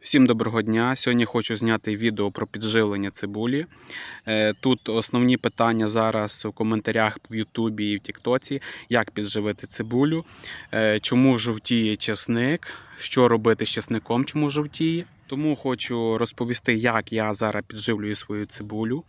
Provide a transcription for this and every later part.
Всім доброго дня! Сьогодні хочу зняти відео про підживлення цибулі. Е, Тут основні питання зараз у коментарях в Ютубі і в Тіктоці, як підживити цибулю, е, чому жовтіє чесник, що робити з чесником, чому жовтіє. Тому хочу розповісти, як я зараз підживлюю свою цибулю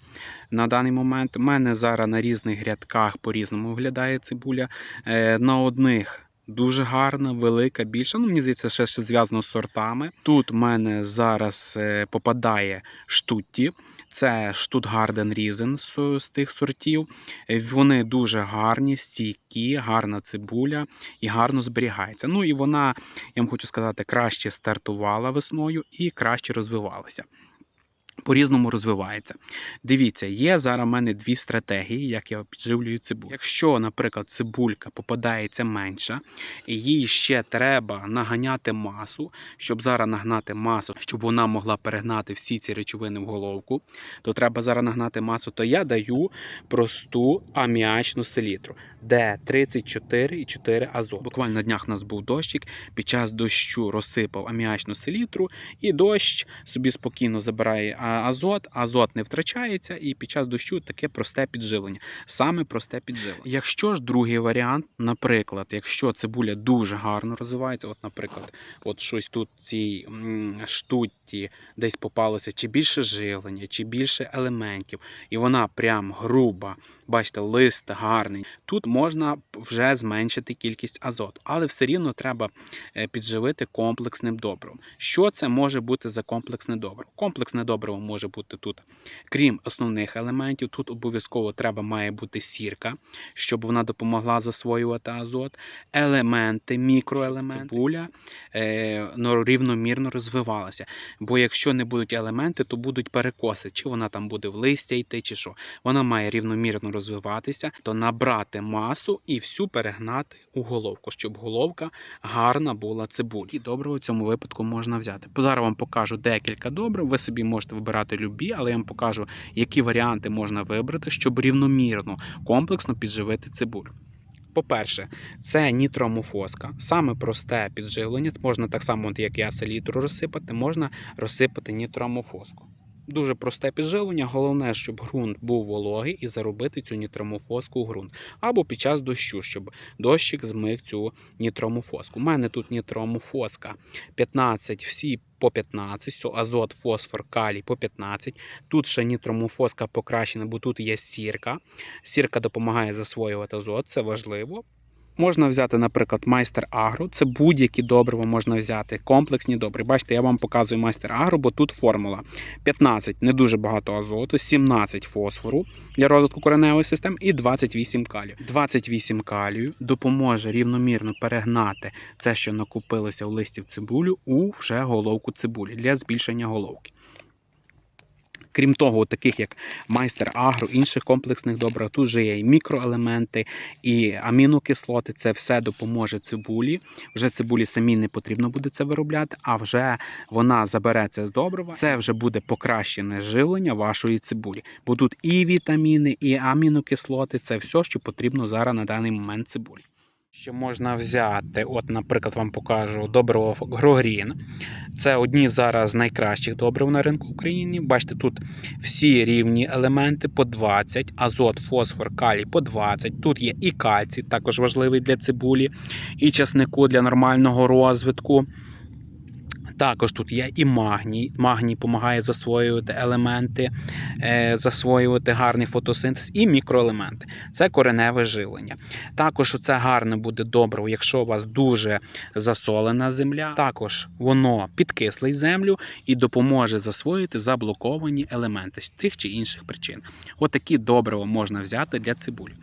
на даний момент. У мене зараз на різних грядках по-різному виглядає цибуля. Е, На одних Дуже гарна, велика, більша. Ну, мені здається, ще, ще зв'язано з сортами. Тут в мене зараз е, попадає штутті. Це Штутгарден Різен з, тих сортів. Е, Вони дуже гарні, стійкі, гарна цибуля і гарно зберігається. Ну і вона, я вам хочу сказати, краще стартувала весною і краще розвивалася. По-різному розвивається. Дивіться, є зараз в мене дві стратегії, як я підживлюю цибулю. Якщо, наприклад, цибулька попадається менша, і їй ще треба наганяти масу, щоб зараз нагнати масу, щоб вона могла перегнати всі ці речовини в головку, то треба зараз нагнати масу, то я даю просту аміачну селітру, де 34,4 азот. Буквально на днях у нас був дощик, під час дощу розсипав аміачну селітру, і дощ собі спокійно забирає азот, азот не втрачається, і під час дощу таке просте підживлення. Саме просте підживлення. Якщо ж другий варіант, наприклад, якщо цибуля дуже гарно розвивається, от, наприклад, от щось тут цій м, штутті десь попалося, чи більше живлення, чи більше елементів, і вона прям груба, бачите, лист гарний. Тут можна вже зменшити кількість азоту, але все рівно треба е, підживити комплексним добривом. Що це може бути за комплексне добриво? Комплексне добриво може бути тут, крім основних елементів, тут обов'язково треба має бути сірка, щоб вона допомогла засвоювати азот, елементи, мікроелементи, цибуля е, ну, рівномірно розвивалася. Бо якщо не будуть елементи, то будуть перекоси, чи вона там буде в листя йти, чи що. Вона має рівномірно розвиватися, то набрати масу і всю перегнати у головку, щоб головка гарна була цибулі. І добриво в цьому випадку можна взяти. Зараз вам покажу декілька добрив. Ви собі можете вибирати любі, але я вам покажу, які варіанти можна вибрати, щоб рівномірно, комплексно підживити цибулю. По-перше, це нітромуфоска. Саме просте підживлення. Можна так само, як я селітру розсипати, можна розсипати нітроамофоску. Дуже просте підживлення. Головне, щоб ґрунт був вологий і заробити цю нітромофоску в ґрунт. Або під час дощу, щоб дощик змив цю нітромофоску. У мене тут нітромофоска 15, всі по 15, все, азот, фосфор, калій по 15. Тут ще нітромофоска покращена, бо тут є сірка. Сірка допомагає засвоювати азот, це важливо. Можна взяти, наприклад, майстер агро. Це будь-які добрива можна взяти, комплексні добрива. Бачите, я вам показую майстер агро, бо тут формула 15 не дуже багато азоту, 17 фосфору для розвитку кореневої системи і 28 калію. 28 калію допоможе рівномірно перегнати це, що накопилося в листів цибулю, у вже головку цибулі для збільшення головки. Крім того, таких як майстер агро, інших комплексних добрив, тут же є і мікроелементи, і амінокислоти. Це все допоможе цибулі. Вже цибулі самі не потрібно буде це виробляти, а вже вона забере це з добрива. Це вже буде покращене живлення вашої цибулі. Бо тут і вітаміни, і амінокислоти це все, що потрібно зараз на даний момент цибулі. Ще можна взяти, от, наприклад, вам покажу добриво Грогрін. Це одні зараз з найкращих добрив на ринку України. Бачите, тут всі рівні елементи по 20, азот, фосфор, калій по 20. Тут є і кальцій, також важливий для цибулі, і часнику для нормального розвитку. Також тут є і магній. Магній допомагає засвоювати елементи, е, засвоювати гарний фотосинтез і мікроелементи. Це кореневе живлення. Також це гарне буде добриво, якщо у вас дуже засолена земля. Також воно підкислить землю і допоможе засвоїти заблоковані елементи з тих чи інших причин. Отакі добрива можна взяти для цибулі.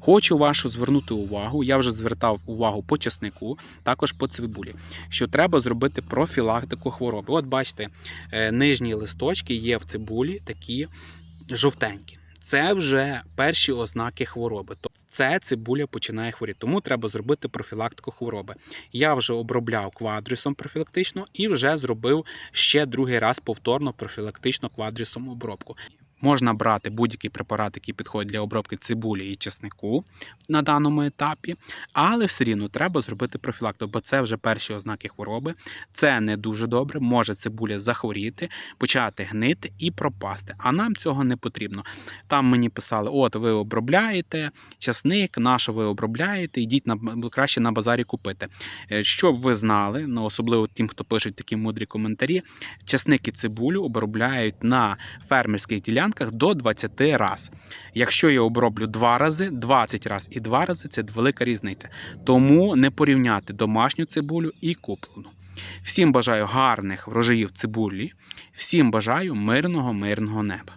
Хочу вашу звернути увагу. Я вже звертав увагу по часнику, також по цибулі, що треба зробити профілактику хвороби. От бачите, е, нижні листочки є в цибулі такі жовтенькі. Це вже перші ознаки хвороби. Тобто це цибуля починає хворіти. Тому треба зробити профілактику хвороби. Я вже обробляв квадрісом профілактично і вже зробив ще другий раз повторно профілактично квадрісом обробку. Можна брати будь-який препарат, який підходить для обробки цибулі і чеснику на даному етапі, але все рівно треба зробити профілактику, бо це вже перші ознаки хвороби. Це не дуже добре. Може цибуля захворіти, почати гнити і пропасти. А нам цього не потрібно. Там мені писали: от ви обробляєте часник, на що ви обробляєте, йдіть на краще на базарі купити. Е, Щоб ви знали, ну особливо тим, хто пишуть такі мудрі коментарі, часник і цибулю обробляють на фермерських ділянках до 20 раз. Якщо я оброблю 2 рази, 20 раз і 2 рази це велика різниця. Тому не порівняти домашню цибулю і куплену. Всім бажаю гарних врожаїв цибулі, всім бажаю мирного, мирного неба.